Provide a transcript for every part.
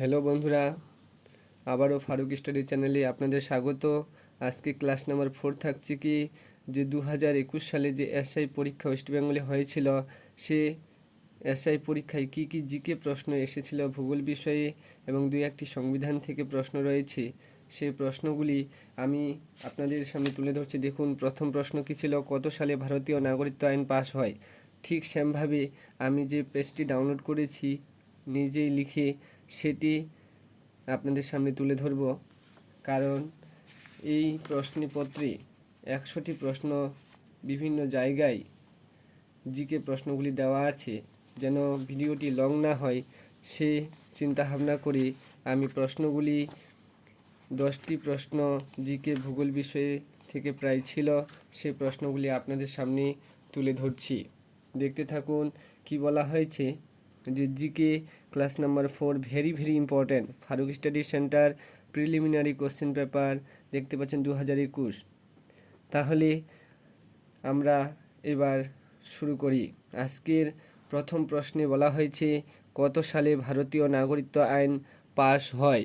Hello বন্ধুরা, আবারও Faruk study চ্যানেলে আপনাদের স্বাগত। আজকে ক্লাস নাম্বার ফোর থাকছে কি, যে দু হাজার একুশ সালে যে এসআই পরীক্ষা ওয়েস্ট বেঙ্গলে হয়েছিল, সে এসআই পরীক্ষায় কি কি জিকে প্রশ্ন এসেছিল ভূগোল বিষয়ে এবং দুই একটি সংবিধান থেকে প্রশ্ন রয়েছে। সেই প্রশ্নগুলি আমি আপনাদের সামনে তুলে ধরছি। দেখুন, প্রথম প্রশ্ন কী ছিল, কত সালে ভারতীয় নাগরিকত্ব আইন পাশ হয়? ঠিক সেমভাবে আমি যে পেজটি ডাউনলোড করেছি, নিজেই লিখে সেটি আপনাদের সামনে তুলে ধরব। কারণ এই প্রশ্নপত্রে একশোটি প্রশ্ন বিভিন্ন জায়গায় জিকে প্রশ্নগুলি দেওয়া আছে। যেন ভিডিওটি লং না হয়, সে চিন্তাভাবনা করে আমি প্রশ্নগুলি, দশটি প্রশ্ন জিকে ভূগোল বিষয়ে থেকে প্রায় ছিল সেই প্রশ্নগুলি আপনাদের সামনে তুলে ধরছি। দেখতে থাকুন কি বলা হয়েছে। যে GK class number four, very very important. Faruk study centre, preliminary question paper, দেখতে পাচ্ছেন দু হাজার একুশ। তাহলে আমরা এবার শুরু করি। আজকের প্রথম প্রশ্নে বলা হয়েছে, কত সালে ভারতীয় নাগরিকত্ব আইন পাশ হয়?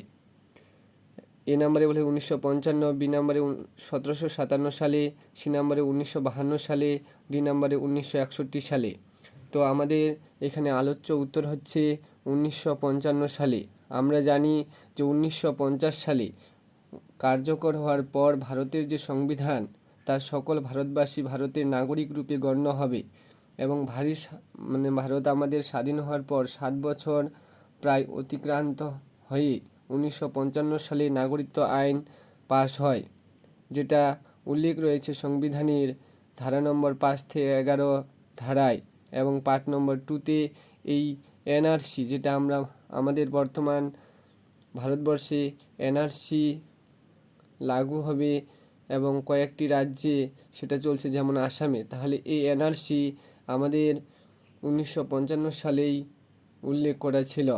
এ নম্বরে বলে উনিশশো পঞ্চান্ন, বি নম্বরে সতেরোশো সাতান্ন সালে, সি নম্বরে উনিশশো বাহান্ন সালে, ডি নম্বরে উনিশশো একষট্টি সালে। তো আমাদের এখানে আলোচ্য উত্তর হচ্ছে উনিশশো পঞ্চান্ন সালে। আমরা জানি যে উনিশশো পঞ্চাশ সালে কার্যকর হওয়ার পর ভারতের যে সংবিধান তার সকল ভারতবাসী ভারতের নাগরিক রূপে গণ্য হবে এবং ভারী মানে ভারত আমাদের স্বাধীন হওয়ার পর সাত বছর প্রায় অতিক্রান্ত হয়ে উনিশশো পঞ্চান্ন সালে নাগরিকত্ব আইন পাশ হয়, যেটা উল্লেখ রয়েছে সংবিধানের ধারা নম্বর পাঁচ থেকে এগারো ধারায়। এবং পার্ট নম্বর টুতে এই এনআরসি যেটা আমরা আমাদের বর্তমান ভারতবর্ষে এনআরসি লাগু হবে এবং কয়েকটি রাজ্যে সেটা চলছে যেমন আসামে। তাহলে এই এনআরসি আমাদের উনিশশো পঞ্চান্ন সালেই উল্লেখ করা ছিল।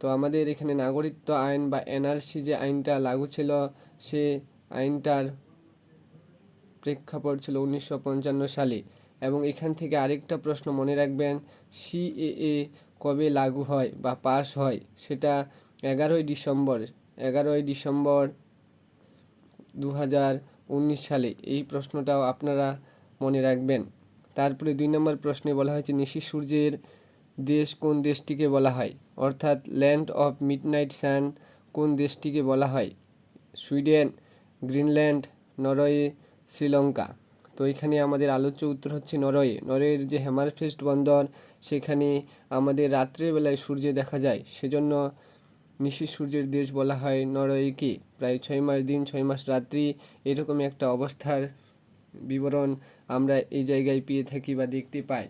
তো আমাদের এখানে নাগরিকত্ব আইন বা এনআরসি যে আইনটা লাগু ছিল, সে আইনটার প্রেক্ষাপট ছিল উনিশশো পঞ্চান্ন সালে। এবং এখান থেকে আরেকটা প্রশ্ন মনে রাখবেন সিএএ কবে লাগু হয় বা পাস হয়? সেটা এগারোই ডিসেম্বর এগারোই ডিসেম্বর দু হাজার উনিশ সালে। এই প্রশ্নটাও আপনারা মনে রাখবেন। তারপরে দুই নম্বর প্রশ্নে বলা হয়েছে, নিশি সূর্যের দেশ কোন দেশটিকে বলা হয়? অর্থাৎ ল্যান্ড অফ মিডনাইট সান কোন দেশটিকে বলা হয়? Sweden, Greenland, Norway, Sri Lanka. তো এখানে আমাদের আলোচ্য উত্তর হচ্ছে নরওয়ে। নরওয়ের যে হ্যামারফেস্ট বন্দর, সেখানে আমাদের রাত্রের বেলায় সূর্য দেখা যায়। সেজন্য নিশি সূর্যের দেশ বলা হয় নরওয়েকে। প্রায় ছয় মাস দিন, ছয় মাস রাত্রি এরকম একটা অবস্থার বিবরণ আমরা এই জায়গায় পেয়ে থাকি বা দেখতে পাই।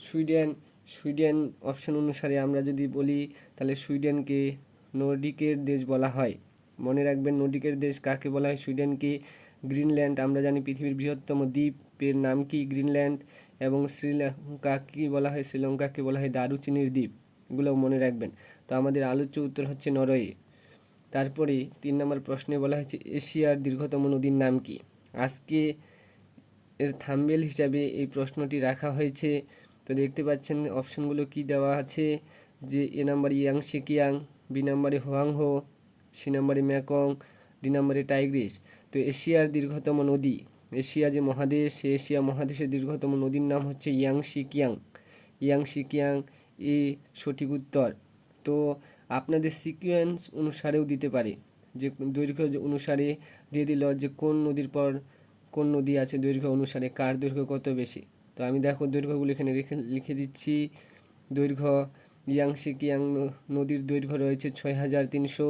সুইডেন সুইডেন অপশন অনুসারে আমরা যদি বলি, তাহলে সুইডেনকে নর্ডিকের দেশ বলা হয়। মনে রাখবেন নর্ডিকের দেশ কাকে বলা হয়? সুইডেনকে গ্রিনল্যান্ড, আমরা জানি পৃথিবীর বৃহত্তম দ্বীপের নাম কি গ্রিনল্যান্ড এবং শ্রীলঙ্কা কী বলা হয়? শ্রীলঙ্কাকে বলা হয় দারুচিনির দ্বীপ। এগুলো মনে রাখবেন। তো আমাদের আলোচ্য উত্তর হচ্ছে নরওয়ে। তারপরে তিন নম্বর প্রশ্নে বলা হয়েছে, এশিয়ার দীর্ঘতম নদীর নাম কি? আজকে এর থাম্বেল হিসাবে এই প্রশ্নটি রাখা হয়েছে। তো দেখতে পাচ্ছেন, অপশনগুলো কি দেওয়া আছে? যে এ নাম্বারে ইয়াং সিকিয়াং বি নাম্বারে হোয়াংহো, সি নাম্বারে ম্যাকং, ডি নাম্বারে টাইগ্রিস তো এশিয়ার দীর্ঘতম নদী, এশিয়া যে মহাদেশ, সে এশিয়া মহাদেশের দীর্ঘতম নদীর নাম হচ্ছে ইয়াং সিকিয়াং ইয়াং সিকিয়াং এ সঠিক উত্তর। তো আপনাদের সিকুয়েন্স অনুসারেও দিতে পারে যে দৈর্ঘ্য অনুসারে দিয়ে দিল যে কোন নদীর পর কোন নদী আছে দৈর্ঘ্য অনুসারে, কার দৈর্ঘ্য কত বেশি? তো আমি দেখো দৈর্ঘ্যগুলো এখানে রেখে, লিখে দিচ্ছি। দৈর্ঘ্য ইয়াংশি কিয়াং নদীর দৈর্ঘ্য রয়েছে ছয় হাজার তিনশো,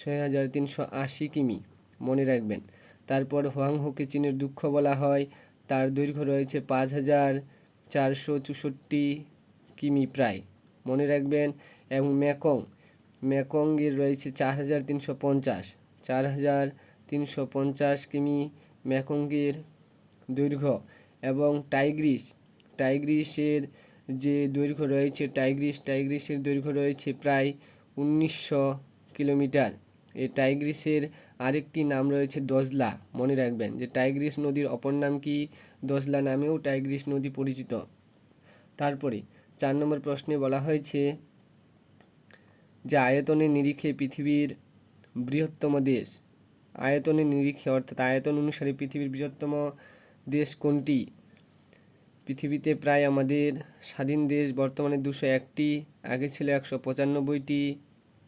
ছয় হাজার তিনশো আশি কিমি। মনে রাখবেন। তারপর হোয়াংহোকে চীনের দুঃখ বলা হয়। তার দৈর্ঘ্য রয়েছে পাঁচ হাজার চারশো চৌষট্টি কিমি প্রায়। মনে রাখবেন, এবং ম্যাকং, ম্যাকংয়ের রয়েছে চার হাজার তিনশো পঞ্চাশ। চার হাজার তিনশো পঞ্চাশ কিমি ম্যাকংয়ের দৈর্ঘ্য। এবং টাইগ্রিস, টাইগ্রিসের যে দৈর্ঘ্য রয়েছে, টাইগ্রিস, টাইগ্রিসের দৈর্ঘ্য রয়েছে প্রায় উনিশশো কিলোমিটার। এই টাইগ্রিসের আরেকটি নাম রয়েছে দজলা মনে রাখবেন যে টাইগ্রিস নদীর অপর নাম কি? দজলা নামেও টাইগ্রিস নদী পরিচিত। তারপরে চার নম্বর প্রশ্নে বলা হয়েছে যে আয়তনের নিরিখে পৃথিবীর বৃহত্তম দেশ। আয়তনের নিরিখে অর্থাৎ আয়তন অনুসারে পৃথিবীর বৃহত্তম দেশ কোনটি? পৃথিবীতে প্রায় আমাদের স্বাধীন দেশ বর্তমানে দুশো একটি, আগে ছিল একশো পঁচানব্বইটি,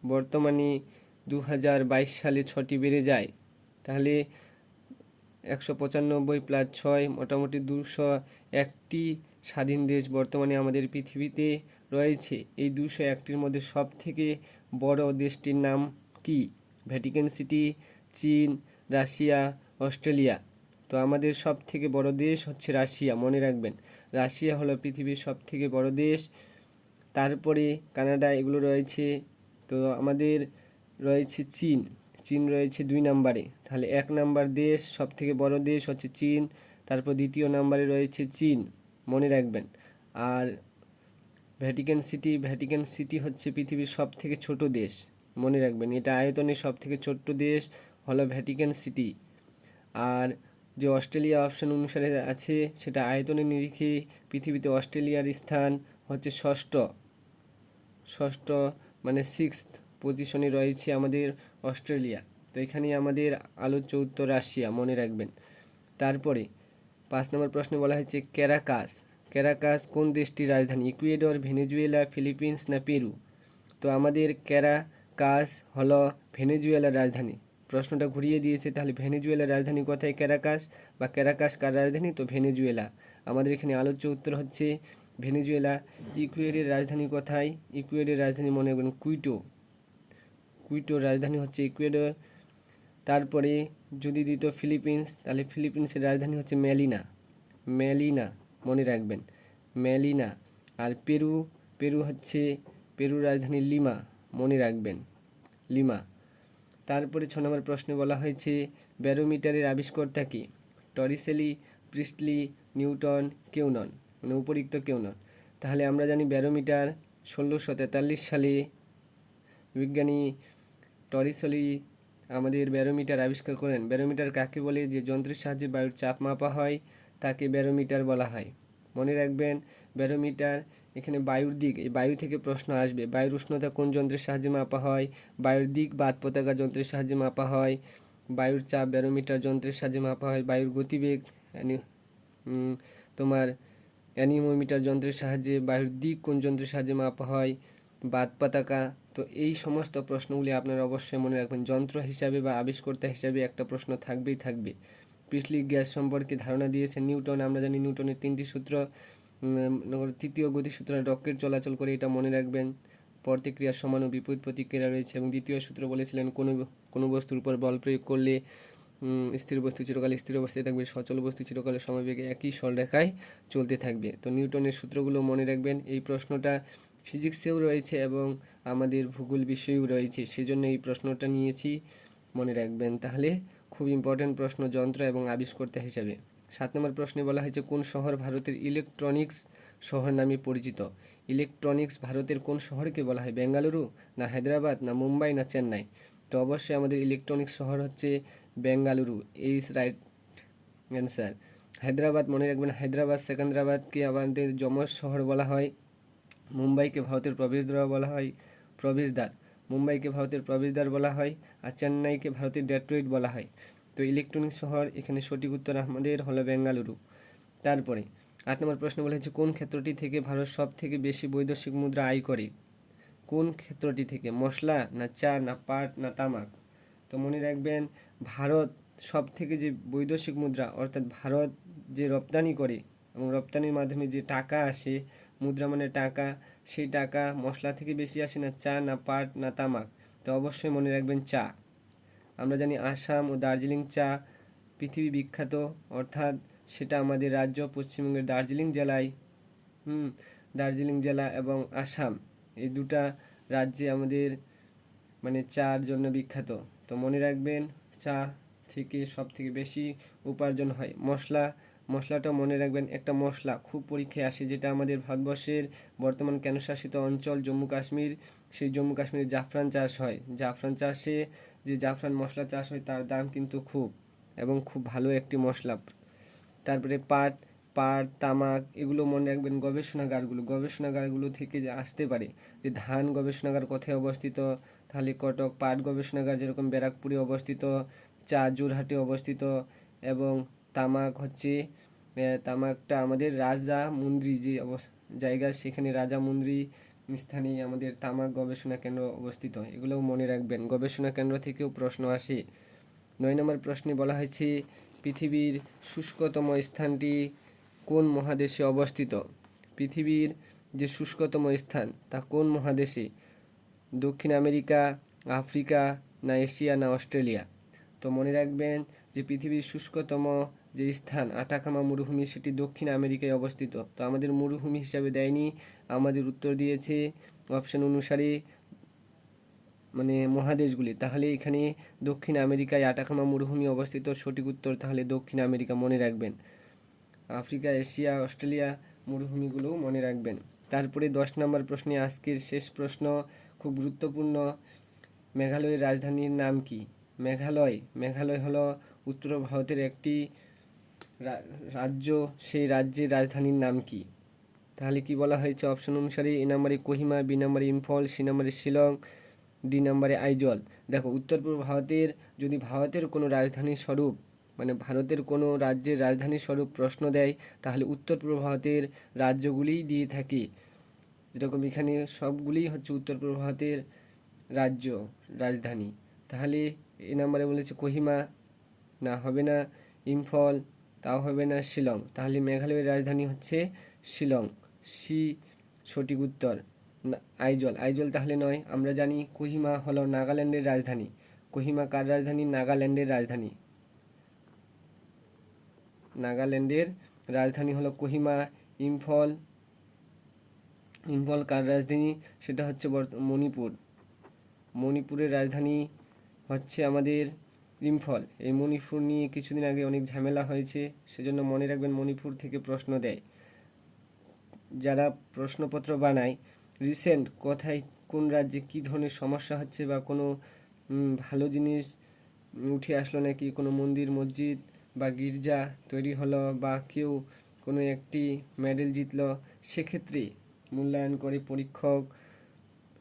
বর্তমানে দু হাজার বাইশ সালে ছটি বেড়ে যায়। তাহলে একশো পঁচানব্বই প্লাস ছয় মোটামুটি দুশো একটি স্বাধীন দেশ বর্তমানে আমাদের পৃথিবীতে রয়েছে। এই দুশো একটির মধ্যে সব থেকে বড় দেশটির নাম কি? ভ্যাটিকান সিটি চীন, রাশিয়া, অস্ট্রেলিয়া। তো আমাদের সব থেকে বড় দেশ হচ্ছে রাশিয়া, মনে রাখবেন। রাশিয়া হলো পৃথিবীর সব থেকে বড় দেশ। তারপরে কানাডা, এগুলো রয়েছে। তো আমাদের রয়েছে চীন। চীন রয়েছে দুই নম্বরে। তাহলে এক নাম্বার দেশ সব থেকে বড় দেশ হচ্ছে চীন। তারপর দ্বিতীয় নাম্বারে রয়েছে চীন। মনে রাখবেন। আর ভ্যাটিকান সিটি ভ্যাটিকান সিটি হচ্ছে পৃথিবীর সব থেকে ছোট দেশ। মনে রাখবেন, এটা আয়তনে সব থেকে ছোট্ট দেশ হলো ভ্যাটিকান সিটি। আর যে অস্ট্রেলিয়া অপশন অনুসারে আছে, সেটা আয়তনের নিরিখে পৃথিবীতে অস্ট্রেলিয়ার স্থান হচ্ছে ষষ্ঠ। ষষ্ঠ মানে সিক্স পজিশনে রয়েছে আমাদের অস্ট্রেলিয়া। তো এখানে আমাদের আলোচ্য উত্তর রাশিয়া, মনে রাখবেন। তারপরে পাঁচ নম্বর প্রশ্নে বলা হয়েছে, ক্যারাকাস। ক্যারাকাস কোন দেশটির রাজধানী, ইকুয়েডর, ভেনেজুয়েলা, ফিলিপিন্স না পেরু? তো আমাদের ক্যারাকাস হলো ভেনেজুয়েলার রাজধানী। প্রশ্নটা ঘুরিয়ে দিয়েছে, তাহলে ভেনেজুয়েলার রাজধানী কোথায়? ক্যারাকাস। বা ক্যারাকাস কার রাজধানী? তো ভেনেজুয়েলা। আমাদের এখানে আলোচ্য উত্তর হচ্ছে ভেনেজুয়েলা। ইকুয়েডের রাজধানী কোথায়? ইকুয়েডের রাজধানী মনে রাখবেন, কুইটো। কুইটোর রাজধানী হচ্ছে ইকুয়েডর। তারপরে যদি দিত ফিলিপিন্স, তাহলে ফিলিপিন্সের রাজধানী হচ্ছে ম্যালিনা। ম্যালিনা, মনে রাখবেন। ম্যালিনা। আর পেরু পেরু হচ্ছে, পেরুর রাজধানী লিমা, মনে রাখবেন। লিমা। তারপরে ছ নম্বর প্রশ্নে বলা হয়েছে, ব্যারোমিটারের আবিষ্কর্তা কি? টরিসেলি, প্রিস্টলি, নিউটন কেউ নন মানে উপরিক্ত কেউ নন তাহলে আমরা জানি ব্যারোমিটার ষোলোশো তেতাল্লিশ সালে বিজ্ঞানী টরিসলি আমাদের ব্যারোমিটার আবিষ্কার করেন। ব্যারোমিটার কাকে বলে? যে যন্ত্রের সাহায্যে বায়ুর চাপ মাপা হয়, তাকে ব্যারোমিটার বলা হয়। মনে রাখবেন, ব্যারোমিটার এখানে বায়ুর দিক, এই বায়ু থেকে প্রশ্ন আসবে। বায়ুর উষ্ণতা কোন যন্ত্রের সাহায্যে মাপা হয়? বায়ুর দিক বাদ পতাকা যন্ত্রের সাহায্যে মাপা হয়। বায়ুর চাপ ব্যারোমিটার যন্ত্রের সাহায্যে মাপা হয়। বায়ুর গতিবেগ তোমার অ্যানিমোমিটার যন্ত্রের সাহায্যে বায়ুর দিক কোন যন্ত্রের সাহায্যে মাপা হয়? বাদ পতাকা তো এই সমস্ত প্রশ্নগুলি আপনারা অবশ্যই মনে রাখবেন। যন্ত্র হিসাবে বা আবিষ্কর্তা হিসাবে একটা প্রশ্ন থাকবেই থাকবে। পিছলি গ্যাস সম্পর্কে ধারণা দিয়েছে নিউটন। আমরা জানি নিউটনের তিনটি সূত্র তৃতীয় গতিসূত্র রকেট চলাচল করে এটা মনে রাখবেন। প্রতিক্রিয়ার সমান ও বিপরীত প্রতিক্রিয়া রয়েছে এবং দ্বিতীয় সূত্র বলেছিলেন কোনো কোনো বস্তুর উপর বল প্রয়োগ করলে স্থির বস্তু চিরকাল স্থির অবস্থায় থাকবে, সচল বস্তু চিরকালের সমবেগে একই সরলরেখায় চলতে থাকবে। তো নিউটনের সূত্রগুলো মনে রাখবেন। এই প্রশ্নটা ফিজিক্সেও রয়েছে এবং আমাদের ভূগোল বিষয়েও রয়েছে, সেজন্য এই প্রশ্নটা নিয়েছি। মনে রাখবেন তাহলে খুব ইম্পর্ট্যান্ট প্রশ্ন যন্ত্র এবং আবিষ্কর্তা হিসাবে। সাত নম্বর প্রশ্নে বলা হয়েছে, কোন শহর ভারতের ইলেকট্রনিক্স শহর নামে পরিচিত? ইলেকট্রনিক্স ভারতের কোন শহরকে বলা হয়, বেঙ্গালুরু না হায়দ্রাবাদ না মুম্বাই না চেন্নাই? তো অবশ্যই আমাদের ইলেকট্রনিক্স শহর হচ্ছে Bengaluru. Is right answer Hyderabad, মনে রাখবেন হায়দ্রাবাদ, সেকেন্দ্রাবাদকে আমাদের যমজ শহর বলা হয়। মুম্বাইকে ভারতের প্রবেশদ্বার বলা হয়, প্রবেশদ্বার। মুম্বাইকে ভারতের প্রবেশদ্বার বলা হয় আর চেন্নাইকে ভারতের ডেট্রয়েট বলা হয়। তো ইলেকট্রনিক শহর, এখানে সঠিক উত্তর আমাদের হলো বেঙ্গালুরু। তারপরে আট নম্বর প্রশ্ন বলা হয়েছে, কোন ক্ষেত্রটি থেকে ভারত সব থেকে বেশি বৈদেশিক মুদ্রা আয় করে? কোন ক্ষেত্রটি থেকে? মশলা না চা না পাট না তামাক? তো মনে রাখবেন, ভারত সব থেকে যে বৈদেশিক মুদ্রা, অর্থাৎ ভারত যে রপ্তানি করে এবং রপ্তানির মাধ্যমে যে টাকা আসে মুদ্রা মানে টাকা। সেই টাকা মশলা থেকে বেশি আসে না চা, না পাট, না তামাক। তো অবশ্যই মনে রাখবেন চা। আমরা জানি আসাম ও দার্জিলিং চা পৃথিবী বিখ্যাত। অর্থাৎ সেটা আমাদের রাজ্য পশ্চিমবঙ্গের দার্জিলিং জেলায়। হুম, দার্জিলিং জেলা এবং আসাম। এই দুটা রাজ্যে আমাদের মানে চার জন্য বিখ্যাত। তো মনে রাখবেন চা থেকে সব থেকে বেশি উপার্জন হয়। মশলা মশলাটা মনে রাখবেন, একটা মশলা। খুব পরীক্ষায় আসে যেটা আমাদের ভারতবর্ষের বর্তমান কেন্দ্রশাসিত অঞ্চল জম্মু কাশ্মীর। সেই জম্মু কাশ্মীরে জাফরান চাষ হয়। জাফরান চাষে যে জাফরান মশলা চাষ হয় তার দাম কিন্তু খুব এবং খুব ভালো একটি মশলা। তারপরে পাট পাট, তামাক এগুলো মনে রাখবেন গবেষণাগারগুলো। গবেষণাগারগুলো থেকে যে আসতে পারে যে ধান গবেষণাগার কোথায় অবস্থিত, তাহলে কটক পাট গবেষণাগার যেরকম ব্যারাকপুরে অবস্থিত, চা জোরহাটে অবস্থিত এবং তামাক হচ্ছে তামাকটা আমাদের রাজা মন্ত্রী যে জায়গা সেখানে রাজা মন্ত্রী স্থানে আমাদের তামাক গবেষণা কেন্দ্র অবস্থিত। এগুলোও মনে রাখবেন। গবেষণা কেন্দ্র থেকেও প্রশ্ন আসে। নয় নম্বর প্রশ্নে বলা হয়েছে, পৃথিবীর শুষ্কতম স্থানটি কোন মহাদেশে অবস্থিত? পৃথিবীর যে শুষ্কতম স্থান, তা কোন মহাদেশে? দক্ষিণ আমেরিকা, আফ্রিকা, না এশিয়া, না অস্ট্রেলিয়া? তো মনে রাখবেন যে পৃথিবীর শুষ্কতম যে স্থান, আটাকামা মরুভূমি সেটি দক্ষিণ আমেরিকায় অবস্থিত। তো আমাদের মরুভূমি হিসাবে দেয়নি, আমাদের উত্তর দিয়েছে অপশন অনুসারে মানে মহাদেশগুলি। তাহলে এখানে দক্ষিণ আমেরিকায় আটাকামা মরুভূমি অবস্থিত, সঠিক উত্তর তাহলে দক্ষিণ আমেরিকা মনে রাখবেন। আফ্রিকা, এশিয়া, অস্ট্রেলিয়া মরুভূমিগুলোও মনে রাখবেন। তারপরে দশ নম্বর প্রশ্নে আজকের শেষ প্রশ্ন, খুব গুরুত্বপূর্ণ, মেঘালয়ের রাজধানীর নাম কি? মেঘালয়। মেঘালয় হলো উত্তর ভারতের একটি রাজ্য, সেই রাজ্যের রাজধানীর নাম কি? তাহলে কি বলা হয়েছে? অপশন অনুসারে এ নম্বরে কোহিমা, বি নম্বরে ইম্ফল, সি নম্বরে শিলং ডি নম্বরে আইজল। দেখো, উত্তর পূর্ব ভারতের, যদি ভারতের কোনো রাজধানীর স্বরূপ মানে ভারতের কোনো রাজ্যের রাজধানীর স্বরূপ প্রশ্ন দেয়, তাহলে উত্তর পূর্ব ভারতের রাজ্যগুলিই দিয়ে থাকে। যেরকম এখানে সবগুলিই হচ্ছে উত্তর পূর্ব ভারতের রাজ্য, রাজধানী। তাহলে এ নম্বরে বলেছে কোহিমা, না হবে না, ইম্ফল তাও হবে না শিলং। তাহলে মেঘালয়ের রাজধানী হচ্ছে শিলং। সি, সঠিক উত্তর। আইজল। আইজল তাহলে নয়, আমরা জানি কোহিমা হলো নাগাল্যান্ডের রাজধানী। কোহিমা কার রাজধানী? নাগাল্যান্ডের রাজধানী। নাগাল্যান্ডের রাজধানী হলো কোহিমা। ইম্ফল ইম্ফল কার রাজধানী? সেটা হচ্ছে মণিপুর। মণিপুরের রাজধানী হচ্ছে আমাদের ইম্ফল এই মণিপুর নিয়ে কিছুদিন আগে অনেক ঝামেলা হয়েছে, সেজন্য মনে রাখবেন মণিপুর থেকে প্রশ্ন দেয়। যারা প্রশ্নপত্র বানায় রিসেন্ট কোথায় কোন রাজ্যে কী ধরনের সমস্যা হচ্ছে বা কোনো ভালো জিনিস উঠে আসলো নাকি কোনো মন্দির, মসজিদ বা গির্জা তৈরি হলো বা কেউ কোনো একটি মেডেল জিতলো, সেক্ষেত্রে মূল্যায়ন করে পরীক্ষক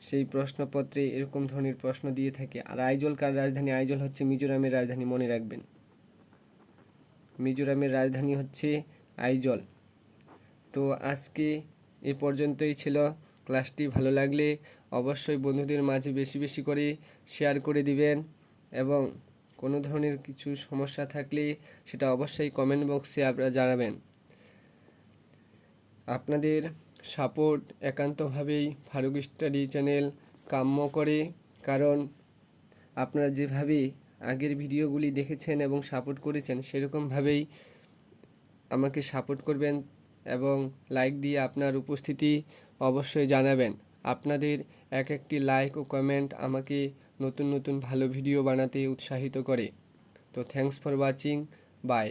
সেই প্রশ্নপত্রে এরকম ধরনের প্রশ্ন দিয়ে থাকে। আর আইজল কার রাজধানী, আইজল হচ্ছে মিজোরামের রাজধানী, মনে রাখবেন। মিজোরামের রাজধানী হচ্ছে আইজল। তো আজকে এ পর্যন্তই ছিল। ক্লাসটি ভালো লাগলে অবশ্যই বন্ধুদের মাঝে বেশি বেশি করে শেয়ার করে দিবেন এবং কোনো ধরনের কিছু সমস্যা থাকলে সেটা অবশ্যই কমেন্ট বক্সে আপনারা জানাবেন। আপনাদের সাপোর্ট একান্তভাবেই ফারুক স্টাডি চ্যানেল কাম্য করে। কারণ আপনারা যেভাবে আগের ভিডিওগুলি দেখেছেন এবং সাপোর্ট করেছেন, সেরকমভাবেই আমাকে সাপোর্ট করবেন এবং লাইক দিয়ে আপনার উপস্থিতি অবশ্যই জানাবেন। আপনাদের এক একটি লাইক ও কমেন্ট আমাকে নতুন নতুন ভালো ভিডিও বানাতে উৎসাহিত করে। তো থ্যাঙ্কস ফর ওয়াচিং। বাই।